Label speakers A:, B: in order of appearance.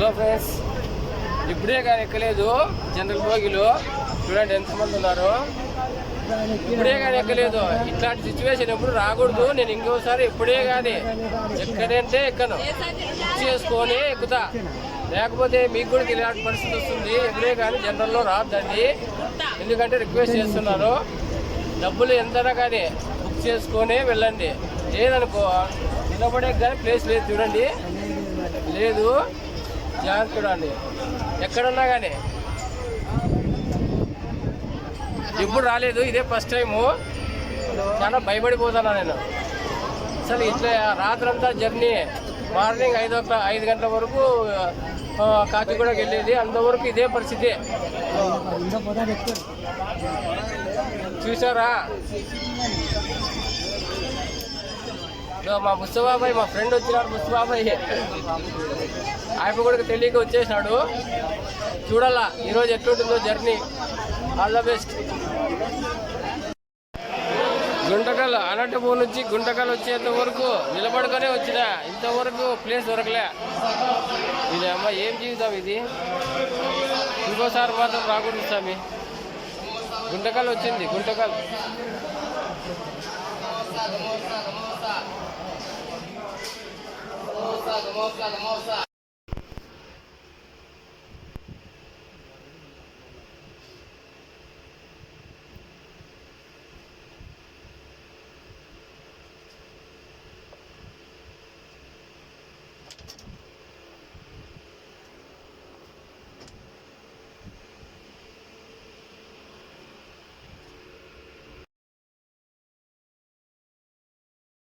A: Hello friends ఇప్పుడే కానీ ఎక్కలేదు. జనరల్ బోగిలు చూడండి ఎంతమంది ఉన్నారు. ఇప్పుడే కానీ ఎక్కలేదు. ఇట్లాంటి సిచ్యువేషన్ ఎప్పుడు రాకూడదు. నేను ఇంకోసారి ఇప్పుడే కానీ ఎక్కడంటే ఎక్కను. చేసుకొని ఎక్కుతా. లేకపోతే మీకు కూడా ఇలాంటి పరిస్థితి వస్తుంది. ఎప్పుడే కానీ జనరల్లో రాద్దండి. ఎందుకంటే రిక్వెస్ట్ చేస్తున్నాను డబ్బులు ఎంతైనా కానీ బుక్ చేసుకొని వెళ్ళండి. లేదనుకో నిలబడే కానీ ప్లేస్ లేదు. చూడండి. లేదు. జాగ్రత్త చూడండి. ఎక్కడున్నా కానీ ఎప్పుడు రాలేదు ఇదే ఫస్ట్ టైము చాలా భయపడిపోతున్నా నేను. అసలు ఇట్లా రాత్రంతా జర్నీ మార్నింగ్ ఐదు ఐదు గంటల వరకు కాచిగూడకి వెళ్ళేది. అంతవరకు ఇదే పరిస్థితి. చూసారా? మా ముస్తబాబాయ్ మా ఫ్రెండ్ వచ్చినాడు ముస్తబాబాయ్ ఆయన కూడా తెలియక వచ్చేసినాడు. చూడాలా ఈరోజు ఎట్లుంటుందో journey. All the best. Guntakal Anantapur నుంచి గుంటకల్ వచ్చేంత వరకు నిలబడుకొనే వచ్చినా ఇంతవరకు ప్లేస్ దొరకలే. ఇది అమ్మ ఏం జీవితం ఇది? ఇంకోసారి మాత్రం రాకూడదు స్వామి. గుంటకల్ వచ్చింది Guntakal. Moça, moça, moça, moça, moça.